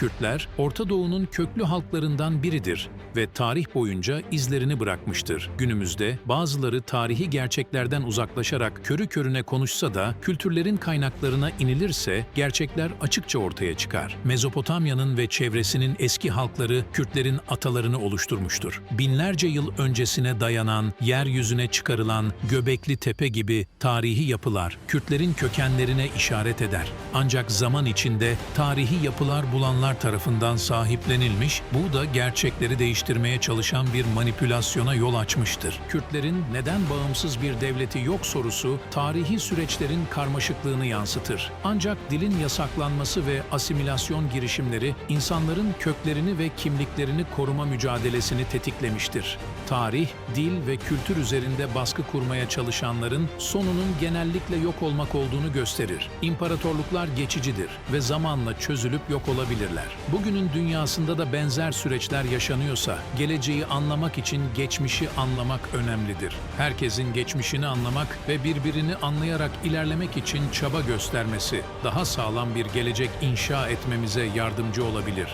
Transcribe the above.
Kürtler, Orta Doğu'nun köklü halklarından biridir ve tarih boyunca izlerini bırakmıştır. Günümüzde bazıları tarihi gerçeklerden uzaklaşarak körü körüne konuşsa da kültürlerin kaynaklarına inilirse gerçekler açıkça ortaya çıkar. Mezopotamya'nın ve çevresinin eski halkları Kürtlerin atalarını oluşturmuştur. Binlerce yıl öncesine dayanan, yeryüzüne çıkarılan Göbekli Tepe gibi tarihi yapılar Kürtlerin kökenlerine işaret eder. Ancak zaman içinde tarihi yapılar bulanlar tarafından sahiplenilmiş, bu da gerçekleri değiştirmeye çalışan bir manipülasyona yol açmıştır. Kürtlerin neden bağımsız bir devleti yok sorusu tarihi süreçlerin karmaşıklığını yansıtır. Ancak dilin yasaklanması ve asimilasyon girişimleri insanların köklerini ve kimliklerini koruma mücadelesini tetiklemiştir. Tarih, dil ve kültür üzerinde baskı kurmaya çalışanların sonunun genellikle yok olmak olduğunu gösterir. İmparatorluklar geçicidir ve zamanla çözülüp yok olabilirler. Bugünün dünyasında da benzer süreçler yaşanıyorsa, geleceği anlamak için geçmişi anlamak önemlidir. Herkesin geçmişini anlamak ve birbirini anlayarak ilerlemek için çaba göstermesi, daha sağlam bir gelecek inşa etmemize yardımcı olabilir.